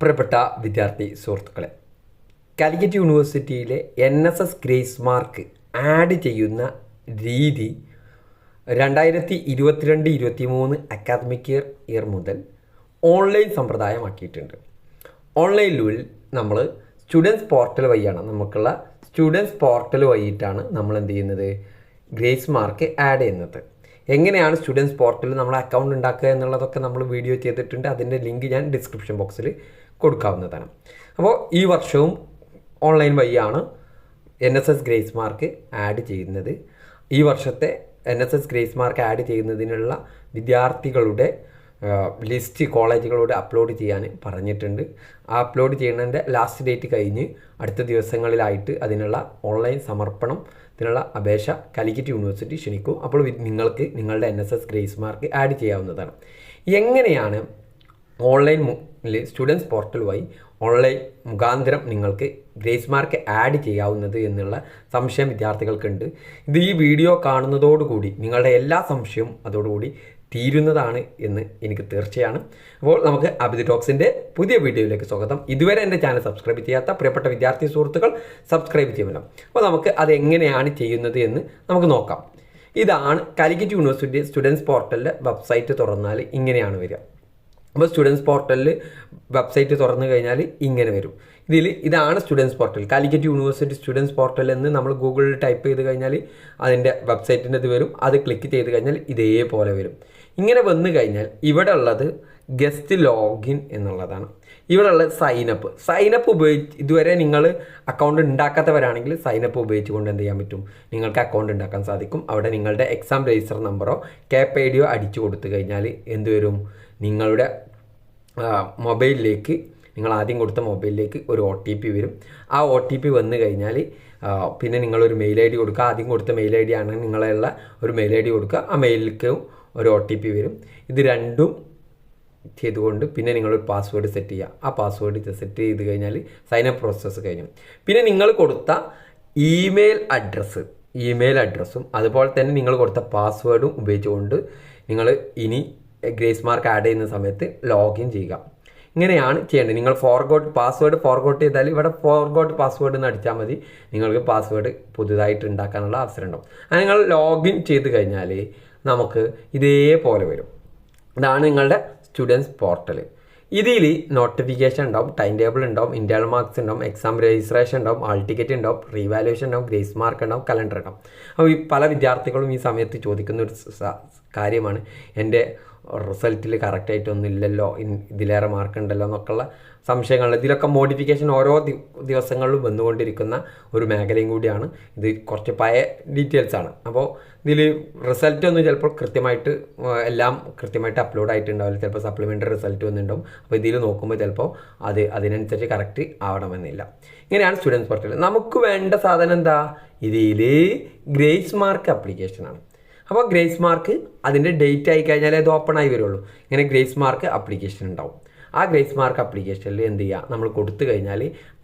പ്രിയപ്പെട്ട വിദ്യാർത്ഥി സുഹൃത്തുക്കളെ കാലിക്കറ്റ് യൂണിവേഴ്സിറ്റിയിലെ N S S grace mark add ചെയ്യുന്ന രീതി രണ്ടായിരത്തി ഇരുപത്തിരണ്ട് ഇരുപത്തി മൂന്ന് അക്കാദമിക് ഇയർ ഇയർ മുതൽ ഓൺലൈൻ സമ്പ്രദായമാക്കിയിട്ടുണ്ട്. ഓൺലൈനിൽ നമ്മൾ സ്റ്റുഡൻസ് പോർട്ടൽ വഴിയാണ് നമുക്കുള്ള സ്റ്റുഡൻസ് പോർട്ടൽ വഴിയിട്ടാണ് നമ്മൾ എന്ത് ചെയ്യുന്നത്? ഗ്രേസ് മാർക്ക് ആഡ് ചെയ്യുന്നത്. എങ്ങനെയാണ് സ്റ്റുഡൻസ് പോർട്ടലിൽ നമ്മൾ അക്കൗണ്ട് ഉണ്ടാക്കുക എന്നുള്ളതൊക്കെ നമ്മൾ വീഡിയോ ചെയ്തിട്ടുണ്ട്. അതിന്റെ ലിങ്ക് ഞാൻ ഡിസ്ക്രിപ്ഷൻ ബോക്സിൽ കൊടുക്കാവുന്നതാണ് അപ്പോൾ ഈ വർഷവും ഓൺലൈൻ വഴിയാണ് N S S grace mark add ചെയ്യുന്നത്. ഈ വർഷത്തെ N S S grace mark add ചെയ്യുന്നതിനുള്ള വിദ്യാർത്ഥികളുടെ ലിസ്റ്റ് കോളേജുകളോട് അപ്ലോഡ് ചെയ്യാൻ പറഞ്ഞിട്ടുണ്ട്. ആ അപ്ലോഡ് ചെയ്യുന്നതിന്റെ ലാസ്റ്റ് ഡേറ്റ് കഴിഞ്ഞ് അടുത്ത ദിവസങ്ങളിലായിട്ട് അതിനുള്ള ഓൺലൈൻ സമർപ്പണം ഇതിനുള്ള അപേക്ഷ കാലിക്കറ്റ് യൂണിവേഴ്സിറ്റി ക്ഷണിക്കും. അപ്പോൾ നിങ്ങൾക്ക് നിങ്ങളുടെ N S S grace mark add ചെയ്യാവുന്നതാണ്. എങ്ങനെയാണ് ഓൺലൈൻ സ്റ്റുഡൻസ് പോർട്ടൽ വഴി ഓൺലൈൻ മുഖാന്തരം നിങ്ങൾക്ക് ഗ്രേസ് മാർക്ക് ആഡ് ചെയ്യാവുന്നത് എന്നുള്ള സംശയം വിദ്യാർത്ഥികൾക്കുണ്ട്. ഇത് ഈ വീഡിയോ കാണുന്നതോടുകൂടി നിങ്ങളുടെ എല്ലാ സംശയവും അതോടുകൂടി തീരുന്നതാണ് എന്ന് എനിക്ക് തീർച്ചയാണ്. അപ്പോൾ നമുക്ക് അബിദ് ടോക്സിന്റെ പുതിയ വീഡിയോയിലേക്ക് സ്വാഗതം. ഇതുവരെ എന്റെ ചാനൽ സബ്സ്ക്രൈബ് ചെയ്യാത്ത പ്രിയപ്പെട്ട വിദ്യാർത്ഥി സുഹൃത്തുക്കൾ സബ്സ്ക്രൈബ് ചെയ്യുമല്ലോ. അപ്പോൾ നമുക്ക് അത് എങ്ങനെയാണ് ചെയ്യുന്നത് എന്ന് നമുക്ക് നോക്കാം. ഇതാണ് കാലിക്കറ്റ് യൂണിവേഴ്സിറ്റി സ്റ്റുഡൻസ് പോർട്ടലിലെ വെബ്സൈറ്റ് തുറന്നാൽ ഇങ്ങനെയാണ് വരിക. അപ്പോൾ സ്റ്റുഡൻസ് പോർട്ടലിൽ വെബ്സൈറ്റ് തുറന്നു കഴിഞ്ഞാൽ ഇങ്ങനെ വരും. ഇതിൽ ഇതാണ് students portal Calicut university students portal എന്ന് നമ്മൾ ഗൂഗിളിൽ ടൈപ്പ് ചെയ്ത് കഴിഞ്ഞാൽ അതിന്റെ വെബ്സൈറ്റിന്റെ ഇത് വരും. അത് ക്ലിക്ക് ചെയ്ത് കഴിഞ്ഞാൽ ഇതേപോലെ വരും. ഇങ്ങനെ വന്നു കഴിഞ്ഞാൽ ഇവിടെ ഉള്ളത് ഗസ്റ്റ് ലോഗിൻ എന്നുള്ളതാണ് ഇവിടെ ഉള്ളത് സൈനപ്പ് സൈനപ്പ് ഉപയോഗിച്ച് ഇതുവരെ നിങ്ങൾ അക്കൗണ്ട് ഉണ്ടാക്കാത്തവരാണെങ്കിൽ സൈനപ്പ് ഉപയോഗിച്ചുകൊണ്ട് എന്ത് ചെയ്യാൻ പറ്റും? നിങ്ങൾക്ക് അക്കൗണ്ട് ഉണ്ടാക്കാൻ സാധിക്കും. അവിടെ നിങ്ങളുടെ എക്സാം രജിസ്റ്റർ നമ്പറോ കെ ഐ ഡിയോ അടിച്ചു കൊടുത്തു കഴിഞ്ഞാൽ എന്ത് വരും? നിങ്ങളുടെ മൊബൈലിലേക്ക് നിങ്ങൾ ആദ്യം കൊടുത്ത മൊബൈലിലേക്ക് ഒരു ഒ ടി പി വരും. ആ ഒ ടി പി വന്നു കഴിഞ്ഞാൽ പിന്നെ നിങ്ങളൊരു മെയിൽ ഐ ഡി കൊടുക്കുക. ആദ്യം കൊടുത്ത മെയിൽ ഐ ഡി ആണെങ്കിൽ നിങ്ങളുള്ള ഒരു മെയിൽ ഐ ഡി കൊടുക്കുക. ആ മെയിലിലേക്കും ഒരു ഒ ടി പി വരും. ഇത് രണ്ടും ചെയ്തുകൊണ്ട് പിന്നെ നിങ്ങളൊരു പാസ്വേഡ് സെറ്റ് ചെയ്യുക. ആ പാസ്വേഡ് സെറ്റ് ചെയ്ത് കഴിഞ്ഞാൽ സൈൻ അപ്പ് പ്രോസസ്സ് കഴിഞ്ഞു. പിന്നെ നിങ്ങൾ കൊടുത്ത ഇമെയിൽ അഡ്രസ്സ് ഇമെയിൽ അഡ്രസ്സും അതുപോലെ തന്നെ നിങ്ങൾ കൊടുത്ത പാസ്വേഡും ഉപയോഗിച്ചുകൊണ്ട് നിങ്ങൾ ഇനി ഗ്രേസ് മാർക്ക് ആഡ് ചെയ്യുന്ന സമയത്ത് ലോഗിൻ ചെയ്യുക. ഇങ്ങനെയാണ് ചെയ്യേണ്ടത്. നിങ്ങൾ ഫോർഗോട്ട് പാസ്വേഡ് ഫോർഗോട്ട് ചെയ്താൽ ഇവിടെ ഫോർഗോട്ട് പാസ്വേഡ് എന്ന് അടിച്ചാൽ മതി. നിങ്ങൾക്ക് പാസ്വേഡ് പുതുതായിട്ട് ഉണ്ടാക്കാനുള്ള അവസരം ഉണ്ടാവും. അത് നിങ്ങൾ ലോഗിൻ ചെയ്ത് കഴിഞ്ഞാൽ നമുക്ക് ഇതേപോലെ വരും. ഇതാണ് നിങ്ങളുടെ സ്റ്റുഡൻസ് പോർട്ടൽ ഇതിൽ നോട്ടിഫിക്കേഷൻ ഉണ്ടാവും ടൈം ടേബിൾ ഉണ്ടാവും ഇന്റേണൽ മാർക്സ് ഉണ്ടാവും എക്സാം രജിസ്ട്രേഷൻ ഉണ്ടാവും ആൾ ടിക്കറ്റ് ഉണ്ടാവും റീവാലുവേഷൻ ഉണ്ടാവും ഗ്രേസ് മാർക്ക് ഉണ്ടാവും കലണ്ടർ ഉണ്ടാവും. അപ്പോൾ ഈ പല വിദ്യാർത്ഥികളും ഈ സമയത്ത് ചോദിക്കുന്ന ഒരു കാര്യമാണ്. എന്റെ റിസൾട്ടിൽ കറക്റ്റായിട്ടൊന്നും ഇല്ലല്ലോ ഇതിലേറെ മാർക്ക് ഉണ്ടല്ലോ എന്നൊക്കെയുള്ള സംശയങ്ങൾ ഇതിലൊക്കെ മോഡിഫിക്കേഷൻ ഓരോ ദിവസങ്ങളിലും വന്നുകൊണ്ടിരിക്കുന്ന ഒരു മേഖലയും കൂടിയാണ്. ഇത് കുറച്ച് പഴയ ഡീറ്റെയിൽസ് ആണ്. അപ്പോൾ ഇതിൽ റിസൾട്ട് ഒന്നും ചിലപ്പോൾ കൃത്യമായിട്ട് എല്ലാം കൃത്യമായിട്ട് അപ്ലോഡ് ആയിട്ടുണ്ടാവില്ല. ചിലപ്പോൾ സപ്ലിമെന്ററി റിസൾട്ട് വന്നിട്ടുണ്ടാവും. അപ്പോൾ ഇതിൽ നോക്കുമ്പോൾ ചിലപ്പോൾ അത് അതിനനുസരിച്ച് കറക്റ്റ് ആവണമെന്നില്ല. ഇങ്ങനെയാണ് സ്റ്റുഡൻസ് പോർട്ടൽ നമുക്ക് വേണ്ട സാധനം എന്താ? ഇതിൽ ഗ്രേസ് മാർക്ക് ആപ്ലിക്കേഷനാണ് അപ്പോൾ ഗ്രേസ് മാർക്ക് അതിന്റെ ഡേറ്റ് ആയി കഴിഞ്ഞാലേ അത് ഓപ്പൺ ആയി വരുള്ളൂ. ഇങ്ങനെ ഗ്രേസ് മാർക്ക് ആപ്ലിക്കേഷൻ ഉണ്ടാവും. ആ ഗ്രേസ് മാർക്ക് ആപ്ലിക്കേഷനിൽ എന്ത് ചെയ്യുക നമ്മൾ കൊടുത്തു കഴിഞ്ഞാൽ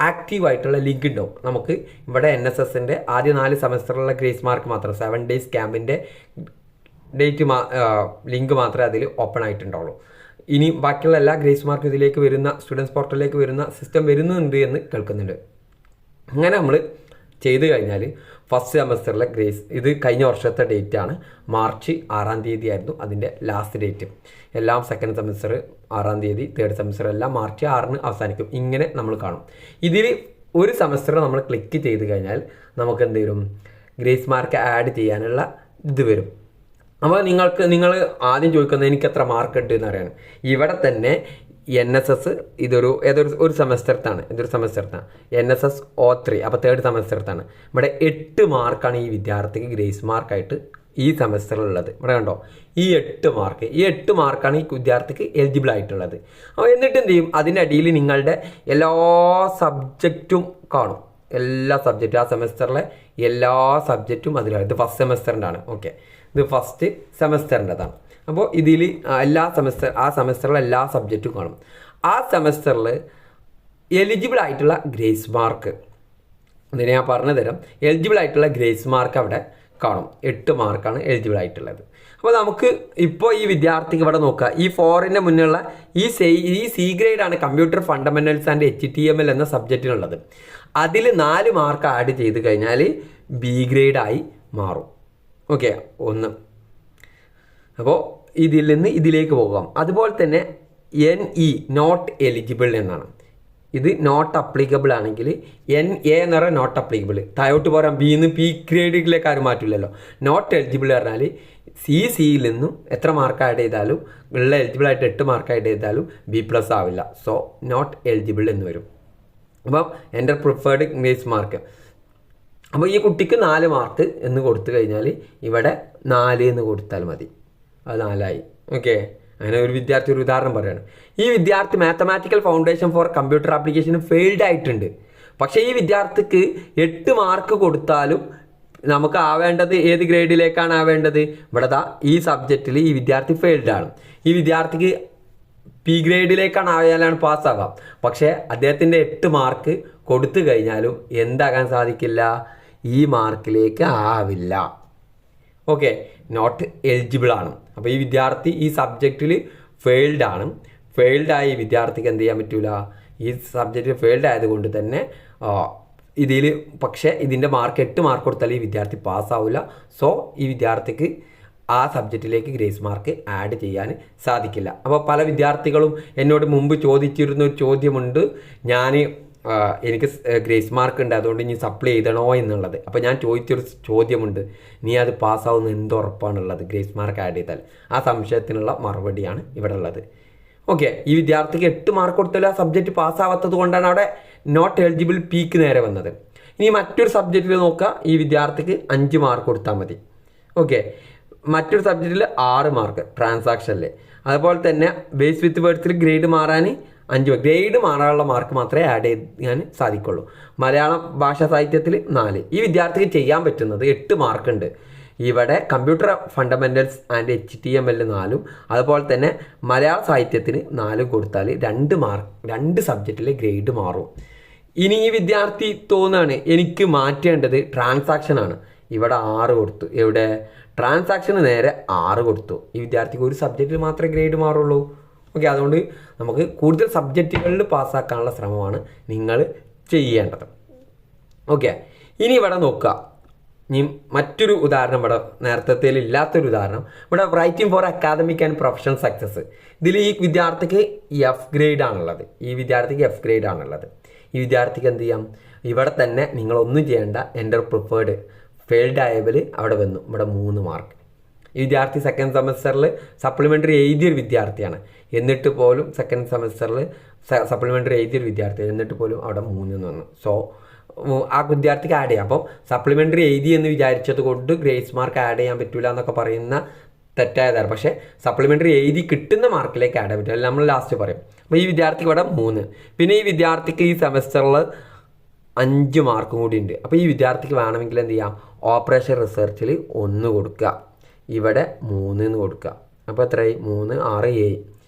ആക്റ്റീവ് ആയിട്ടുള്ള ലിങ്ക് ഉണ്ടാവും. നമുക്ക് ഇവിടെ എൻ എസ് എസിന്റെ ആദ്യ നാല് സെമസ്റ്ററിലുള്ള ഗ്രേസ് മാർക്ക് മാത്രം സെവൻ ഡേയ്സ് ക്യാമ്പിന്റെ ഡേറ്റ് മാ ലിങ്ക് മാത്രമേ അതിൽ ഓപ്പൺ ആയിട്ടുണ്ടാവുള്ളൂ. ഇനി ബാക്കിയുള്ള എല്ലാ ഗ്രേസ് മാർക്ക് ഇതിലേക്ക് വരുന്ന സ്റ്റുഡൻസ് പോർട്ടലിലേക്ക് വരുന്ന സിസ്റ്റം വരുന്നുണ്ട് എന്ന് കേൾക്കുന്നുണ്ട്. അങ്ങനെ നമ്മൾ ചെയ്തു കഴിഞ്ഞാൽ ഫസ്റ്റ് സെമസ്റ്ററിലെ ഗ്രേസ്. ഇത് കഴിഞ്ഞ വർഷത്തെ ഡേറ്റ് ആണ്. മാർച്ച് ആറാം തീയതി ആയിരുന്നു അതിന്റെ ലാസ്റ്റ് ഡേറ്റ് എല്ലാം സെക്കൻഡ് സെമസ്റ്റർ ആറാം തീയതി തേർഡ് സെമസ്റ്റർ എല്ലാം മാർച്ച് ആറിന് അവസാനിക്കും. ഇങ്ങനെ നമ്മൾ കാണും. ഇതിൽ ഒരു സെമസ്റ്റർ നമ്മൾ ക്ലിക്ക് ചെയ്ത് കഴിഞ്ഞാൽ നമുക്ക് എന്ത് വരും? ഗ്രേസ് മാർക്ക് ആഡ് ചെയ്യാനുള്ള ഇത് വരും. അപ്പോൾ നിങ്ങൾക്ക് നിങ്ങൾ ആദ്യം ചോദിക്കുന്നത് എനിക്ക് എത്ര മാർക്ക് ഉണ്ട് എന്ന് അറിയാൻ ഇവിടെ തന്നെ എൻ എസ് എസ് ഇതൊരു ഏതൊരു ഒരു സെമസ്റ്റർത്താണ്. ഇതൊരു സെമസ്റ്റർത്താണ്. N S S O three അപ്പോൾ തേർഡ് സെമസ്റ്റർത്താണ്. ഇവിടെ എട്ട് മാർക്കാണ് ഈ വിദ്യാർത്ഥിക്ക് ഗ്രേസ് മാർക്കായിട്ട് ഈ സെമസ്റ്ററിലുള്ളത്. ഇവിടെ കണ്ടോ? ഈ എട്ട് മാർക്ക്. ഈ എട്ട് മാർക്കാണ് ഈ വിദ്യാർത്ഥിക്ക് എലിജിബിൾ ആയിട്ടുള്ളത്. അപ്പോൾ എന്നിട്ട് എന്ത് ചെയ്യും? അതിന്റെ അടിയിൽ നിങ്ങളുടെ എല്ലാ സബ്ജക്റ്റും കാണും. എല്ലാ സബ്ജക്റ്റും ആ സെമസ്റ്ററിലെ എല്ലാ സബ്ജക്റ്റും അതിലാണ് ഇത് ഫസ്റ്റ് സെമസ്റ്ററിന്റെ ആണ്. ഓക്കെ ഇത് ഫസ്റ്റ് സെമസ്റ്ററിന്റെതാണ് അപ്പോൾ ഇതിൽ എല്ലാ സെമസ്റ്റർ ആ സെമസ്റ്ററിലെ എല്ലാ സബ്ജക്റ്റും കാണും. ആ സെമസ്റ്ററിൽ എലിജിബിൾ ആയിട്ടുള്ള ഗ്രേസ് മാർക്ക് ഇതിനെ ഞാൻ പറഞ്ഞു തരാം. എലിജിബിൾ ആയിട്ടുള്ള ഗ്രേസ് മാർക്ക് അവിടെ കാണും. എട്ട് മാർക്കാണ് എലിജിബിൾ ആയിട്ടുള്ളത്. അപ്പോൾ നമുക്ക് ഇപ്പോൾ ഈ വിദ്യാർത്ഥിക്ക് ഇവിടെ നോക്കുക ഈ ഫോറിന്റെ മുന്നിലുള്ള ഈ സെ ഈ C ഗ്രേഡാണ് computer fundamentals and H T M L എന്ന സബ്ജക്റ്റിനുള്ളത് അതിൽ നാല് മാർക്ക് ആഡ് ചെയ്ത് കഴിഞ്ഞാൽ ബി ഗ്രേഡായി മാറും. ഓക്കെ ഒന്ന്. അപ്പോൾ ഇതിൽ നിന്ന് ഇതിലേക്ക് പോകാം. അതുപോലെ തന്നെ എൻ ഇ നോട്ട് എലിജിബിൾ എന്നാണ്. ഇത് നോട്ട് അപ്ലിക്കബിൾ ആണെങ്കിൽ എൻ എ എന്ന് പറഞ്ഞാൽ നോട്ട് അപ്ലിക്കബിൾ താഴോട്ട് പോരാൻ ബി നിന്ന് പി ഗ്രേഡിലേക്ക് ആരും മാറ്റില്ലല്ലോ. നോട്ട് എലിജിബിൾ പറഞ്ഞാൽ സി സിയിൽ നിന്നും എത്ര മാർക്ക് ആഡ് ചെയ്താലും ഉള്ള എലിജിബിൾ ആയിട്ട് എട്ട് മാർക്ക് ആഡ് ചെയ്താലും ബി പ്ലസ് ആവില്ല. സോ നോട്ട് എലിജിബിൾ എന്ന് വരും. അപ്പം എന്റെ പ്രിഫേർഡ് ഇംഗ്ലീഷ് മാർക്ക് അപ്പോൾ ഈ കുട്ടിക്ക് നാല് മാർക്ക് എന്ന് കൊടുത്തു കഴിഞ്ഞാൽ ഇവിടെ നാല് എന്ന് കൊടുത്താൽ മതി. അത് നാലായി ഓക്കെ അങ്ങനെ ഒരു വിദ്യാർത്ഥി ഒരു ഉദാഹരണം പറയാണ്. ഈ വിദ്യാർത്ഥി mathematical foundation for computer application failed ആയിട്ടുണ്ട്. പക്ഷേ ഈ വിദ്യാർത്ഥിക്ക് എട്ട് മാർക്ക് കൊടുത്താലും നമുക്ക് ആവേണ്ടത് ഏത് ഗ്രേഡിലേക്കാണ് ആവേണ്ടത്? ഇവിടെ ഈ സബ്ജക്റ്റിൽ ഈ വിദ്യാർത്ഥി ഫെയിൽഡ് ആണ്. ഈ വിദ്യാർത്ഥിക്ക് പി ഗ്രേഡിലേക്കാണ് ആയാലാണ് പാസ്സാകാം പക്ഷേ അദ്ദേഹത്തിന്റെ എട്ട് മാർക്ക് കൊടുത്തു കഴിഞ്ഞാലും എന്താകാൻ സാധിക്കില്ല? ഈ മാർക്കിലേക്ക് ആവില്ല. ഓക്കെ നോട്ട് എലിജിബിൾ ആണ്. അപ്പോൾ ഈ വിദ്യാർത്ഥി ഈ സബ്ജക്റ്റിൽ ഫെയിൽഡ് ആണ്. ഫെയിൽഡ് ആയ വിദ്യാർത്ഥിക്ക് എന്ത് ചെയ്യാൻ പറ്റൂല? ഈ സബ്ജക്റ്റിൽ ഫെയിൽഡ് ആയതുകൊണ്ട് തന്നെ ഇതിൽ പക്ഷേ ഇതിന്റെ മാർക്ക് എട്ട് മാർക്ക് കൊടുത്താൽ ഈ വിദ്യാർത്ഥി പാസ്സാവില്ല സോ ഈ വിദ്യാർത്ഥിക്ക് ആ സബ്ജക്റ്റിലേക്ക് ഗ്രേസ് മാർക്ക് ആഡ് ചെയ്യാൻ സാധിക്കില്ല. അപ്പോൾ പല വിദ്യാർത്ഥികളും എന്നോട് മുമ്പ് ചോദിച്ചിരുന്ന ഒരു ചോദ്യമുണ്ട്. ഞാൻ എനിക്ക് ഗ്രേസ് മാർക്ക് ഉണ്ട് അതുകൊണ്ട് ഇനി സപ്ലൈ ചെയ്തണോ എന്നുള്ളത്. അപ്പോൾ ഞാൻ ചോദിച്ചൊരു ചോദ്യമുണ്ട്. നീ അത് പാസ്സാവുന്ന എന്ത് ഉറപ്പാണുള്ളത് ഗ്രേസ് മാർക്ക് ആഡ് ചെയ്താൽ? ആ സംശയത്തിനുള്ള മറുപടിയാണ് ഇവിടെ ഉള്ളത്. ഓക്കെ ഈ വിദ്യാർത്ഥിക്ക് എട്ട് മാർക്ക് കൊടുത്താലും ആ സബ്ജക്റ്റ് പാസ്സാവാത്തത് കൊണ്ടാണ് അവിടെ നോട്ട് എലിജിബിൾ പീക്ക് നേരെ വന്നത്. ഇനി മറ്റൊരു സബ്ജക്റ്റിൽ നോക്കുക ഈ വിദ്യാർത്ഥിക്ക് അഞ്ച് മാർക്ക് കൊടുത്താൽ മതി. ഓക്കെ മറ്റൊരു സബ്ജക്റ്റിൽ ആറ് മാർക്ക് ട്രാൻസാക്ഷനിൽ അതുപോലെ തന്നെ ബേസ് വിത്ത് വേർഡ്സിൽ ഗ്രേഡ് മാറാൻ അഞ്ച് ഗ്രേഡ് മാറാനുള്ള മാർക്ക് മാത്രമേ ആഡ് ചെയ്യാൻ സാധിക്കുള്ളൂ. മലയാളം ഭാഷാ സാഹിത്യത്തിൽ നാല്. ഈ വിദ്യാർത്ഥിക്ക് ചെയ്യാൻ പറ്റുന്നത് എട്ട് മാർക്കുണ്ട് ഇവിടെ computer fundamentals and H T M L നാലും അതുപോലെ തന്നെ മലയാള സാഹിത്യത്തിന് നാലും കൊടുത്താൽ രണ്ട് മാർക്ക് രണ്ട് സബ്ജക്റ്റിലെ ഗ്രേഡ് മാറും. ഇനി ഈ വിദ്യാർത്ഥി തോന്നുകയാണ് എനിക്ക് മാറ്റേണ്ടത് ട്രാൻസാക്ഷനാണ് ഇവിടെ ആറ് കൊടുത്തു. എവിടെ? ട്രാൻസാക്ഷന് നേരെ ആറ് കൊടുത്തു. ഈ വിദ്യാർത്ഥിക്ക് ഒരു സബ്ജക്റ്റിൽ മാത്രമേ ഗ്രേഡ് മാറുള്ളൂ. ഓക്കെ അതുകൊണ്ട് നമുക്ക് കൂടുതൽ സബ്ജക്റ്റുകളിൽ പാസ്സാക്കാനുള്ള ശ്രമമാണ് നിങ്ങൾ ചെയ്യേണ്ടത്. ഓക്കെ ഇനി ഇവിടെ നോക്കുക. ഇനി മറ്റൊരു ഉദാഹരണം ഇവിടെ നേരത്തെ ഇല്ലാത്തൊരു ഉദാഹരണം. ഇവിടെ writing for academic and professional success ഇതിൽ ഈ വിദ്യാർത്ഥിക്ക് എഫ് ഗ്രേഡ് ആണുള്ളത്. ഈ വിദ്യാർത്ഥിക്ക് എഫ് ഗ്രേഡ് ആണുള്ളത്. ഈ വിദ്യാർത്ഥിക്ക് എന്ത് ചെയ്യാം? ഇവിടെ തന്നെ നിങ്ങളൊന്നും ചെയ്യേണ്ട എന്റെ പ്രിഫേർഡ് ഫെയിൽഡ് ആയവർ അവിടെ വന്നു. ഇവിടെ മൂന്ന് മാർക്ക് ഈ വിദ്യാർത്ഥി സെക്കൻഡ് സെമസ്റ്ററിൽ സപ്ലിമെന്ററി എഴുതിയൊരു വിദ്യാർത്ഥിയാണ്. എന്നിട്ട് പോലും സെക്കൻഡ് സെമസ്റ്ററിൽ സപ്ലിമെന്ററി എഴുതിയൊരു വിദ്യാർത്ഥി എന്നിട്ട് പോലും അവിടെ മൂന്ന് വന്നു സോ ആ വിദ്യാർത്ഥിക്ക് ആഡ് ചെയ്യാം. അപ്പം സപ്ലിമെന്ററി എഴുതി എന്ന് വിചാരിച്ചത് കൊണ്ട് ഗ്രേസ് മാർക്ക് ആഡ് ചെയ്യാൻ പറ്റില്ല എന്നൊക്കെ പറയുന്ന തെറ്റായതാണ്. പക്ഷേ സപ്ലിമെന്ററി എഴുതി കിട്ടുന്ന മാർക്കിലേക്ക് ആഡ് ചെയ്യാൻ പറ്റില്ല. നമ്മൾ ലാസ്റ്റ് പറയും. അപ്പോൾ ഈ വിദ്യാർത്ഥിക്ക് ഇവിടെ മൂന്ന്. പിന്നെ ഈ വിദ്യാർത്ഥിക്ക് ഈ സെമസ്റ്ററിൽ അഞ്ച് മാർക്കും കൂടി ഉണ്ട്. അപ്പോൾ ഈ വിദ്യാർത്ഥിക്ക് വേണമെങ്കിൽ എന്ത് ചെയ്യാം? ഓപ്പറേഷൻ റിസർച്ചിൽ ഒന്ന് കൊടുക്കുക. ഇവിടെ മൂന്ന് എന്ന് കൊടുക്കുക. അപ്പോൾ എത്രയായി? മൂന്ന് ആറ് ഏഴ്.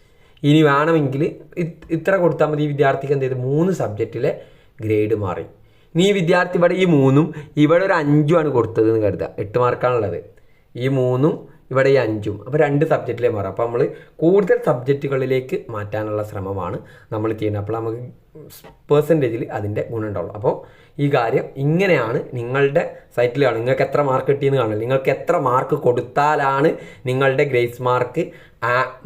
ഇനി വേണമെങ്കിൽ ഇത്ര കൊടുത്താൽ മതി. ഈ വിദ്യാർത്ഥിക്ക് എന്ത് ചെയ്ത്? മൂന്ന് സബ്ജക്റ്റിലെ ഗ്രേഡ് മാറി. ഈ വിദ്യാർത്ഥി ഇവിടെ ഈ മൂന്നും ഇവിടെ ഒരു അഞ്ചുമാണ് കൊടുത്തത് എന്ന് കരുതുക. എട്ട് മാർക്കാണുള്ളത് ഈ മൂന്നും ഇവിടെ ഈ അഞ്ചും. അപ്പോൾ രണ്ട് സബ്ജക്റ്റിലേ മാറും. അപ്പോൾ നമ്മൾ കൂടുതൽ സബ്ജക്റ്റുകളിലേക്ക് മാറ്റാനുള്ള ശ്രമമാണ് നമ്മൾ ചെയ്യുന്നത്. അപ്പോൾ നമുക്ക് പേഴ്സന്റേജിൽ അതിന്റെ ഗുണം ഉണ്ടാവുള്ളൂ. അപ്പോൾ ഈ കാര്യം ഇങ്ങനെയാണ് നിങ്ങളുടെ സൈറ്റിൽ കാണും നിങ്ങൾക്ക് എത്ര മാർക്ക് കിട്ടിയെന്ന് കാണില്ല നിങ്ങൾക്ക് എത്ര മാർക്ക് കൊടുത്താലാണ് നിങ്ങളുടെ ഗ്രേസ് മാർക്ക്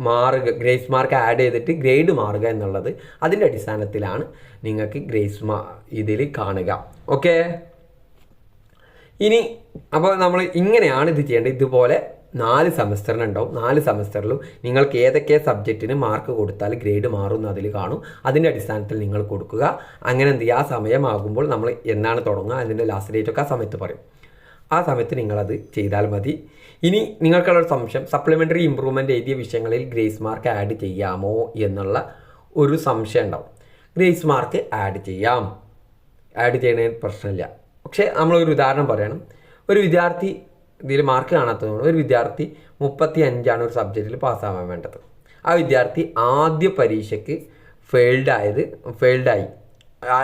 മാറുക ഗ്രേസ് മാർക്ക് ആഡ് ചെയ്തിട്ട് ഗ്രേഡ് മാറുക എന്നുള്ളത് അതിന്റെ അടിസ്ഥാനത്തിലാണ് നിങ്ങൾക്ക് ഗ്രേസ് മാ ഇതിൽ കാണുക. ഓക്കേ ഇനി അപ്പോൾ നമ്മൾ ഇങ്ങനെയാണ് ഇത് ചെയ്യേണ്ടത്. ഇതുപോലെ നാല് സെമസ്റ്ററിനുണ്ടാവും നാല് സെമസ്റ്ററിലും നിങ്ങൾക്ക് ഏതൊക്കെ സബ്ജക്റ്റിന് മാർക്ക് കൊടുത്താൽ ഗ്രേഡ് മാറും അതിൽ കാണും. അതിന്റെ അടിസ്ഥാനത്തിൽ നിങ്ങൾ കൊടുക്കുക. അങ്ങനെ എന്ത് ചെയ്യുക? ആ സമയമാകുമ്പോൾ നമ്മൾ എന്നാണ് തുടങ്ങുക? അതിന്റെ ലാസ്റ്റ് ഡേറ്റ് ഒക്കെ ആ സമയത്ത് പറയും. ആ സമയത്ത് നിങ്ങളത് ചെയ്താൽ മതി. ഇനി നിങ്ങൾക്കുള്ള ഒരു സംശയം. സപ്ലിമെന്ററി ഇമ്പ്രൂവ്മെന്റ് എഴുതിയ വിഷയങ്ങളിൽ ഗ്രേസ് മാർക്ക് ആഡ് ചെയ്യാമോ എന്നുള്ള ഒരു സംശയം ഉണ്ടാവും. ഗ്രേസ് മാർക്ക് ആഡ് ചെയ്യാം. ആഡ് ചെയ്യുന്നതിന് പ്രശ്നമില്ല. പക്ഷേ നമ്മളൊരു ഉദാഹരണം പറയണം. ഒരു വിദ്യാർത്ഥി ഇതിൽ മാർക്ക് കാണാത്തതുകൊണ്ട് ഒരു വിദ്യാർത്ഥി മുപ്പത്തി അഞ്ചാണ് ഒരു സബ്ജക്റ്റിൽ പാസ്സാവാൻ വേണ്ടത്. ആ വിദ്യാർത്ഥി ആദ്യ പരീക്ഷയ്ക്ക് ഫെയിൽഡ് ആയത് ഫെയിൽഡായി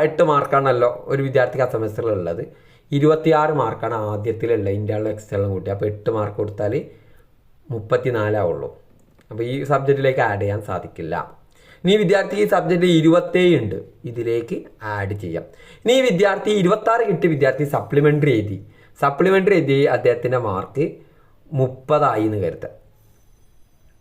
എട്ട് മാർക്കാണല്ലോ ഒരു വിദ്യാർത്ഥിക്ക് ആ സെമസ്റ്ററിലുള്ളത് ഇരുപത്തിയാറ് മാർക്കാണ് ആദ്യത്തിലുള്ളത് ഇന്റേണൽ എക്സ്റ്റേണൽ കൂട്ടി. അപ്പോൾ എട്ട് മാർക്ക് കൊടുത്താൽ മുപ്പത്തിനാലാവുള്ളൂ അപ്പോൾ ഈ സബ്ജക്റ്റിലേക്ക് ആഡ് ചെയ്യാൻ സാധിക്കില്ല. ഇനി വിദ്യാർത്ഥി ഈ സബ്ജക്റ്റ് ഇരുപത്തേഴ് ഉണ്ട്. ഇതിലേക്ക് ആഡ് ചെയ്യാം. ഇനി വിദ്യാർത്ഥി ഇരുപത്താറ് കിട്ടിയ വിദ്യാർത്ഥി സപ്ലിമെന്ററി എഴുതി. സപ്ലിമെന്ററി എഴുതി അദ്ദേഹത്തിന്റെ മാർക്ക് മുപ്പതായി എന്ന് കരുതാം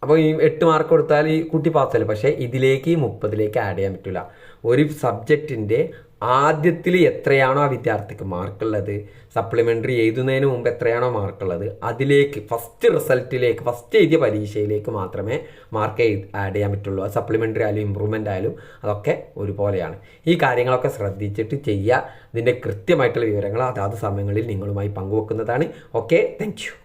അപ്പോൾ ഈ എട്ട് മാർക്ക് കൊടുത്താൽ ഈ കുട്ടി പാസ്സല്ല പക്ഷേ ഇതിലേക്ക് മുപ്പതിലേക്ക് ആഡ് ചെയ്യാൻ പറ്റില്ല ഒരു സബ്ജക്റ്റിന്റെ ആദ്യത്തിൽ എത്രയാണോ ആ വിദ്യാർത്ഥിക്ക് മാർക്കുള്ളത്? സപ്ലിമെന്ററി എഴുതുന്നതിന് മുമ്പ് എത്രയാണോ മാർക്കുള്ളത്? അതിലേക്ക് ഫസ്റ്റ് റിസൾട്ടിലേക്ക് ഫസ്റ്റ് എഴുതിയ പരീക്ഷയിലേക്ക് മാത്രമേ മാർക്ക് ആഡ് ചെയ്യാൻ പറ്റുള്ളൂ. അത് സപ്ലിമെന്ററി ആയാലും ഇമ്പ്രൂവ്മെന്റ് ആയാലും അതൊക്കെ ഒരുപോലെയാണ്. ഈ കാര്യങ്ങളൊക്കെ ശ്രദ്ധിച്ചിട്ട് ചെയ്യുക. ഇതിന്റെ കൃത്യമായിട്ടുള്ള വിവരങ്ങൾ അതാത് സമയങ്ങളിൽ നിങ്ങളുമായി പങ്കുവെക്കുന്നതാണ്. Okay thank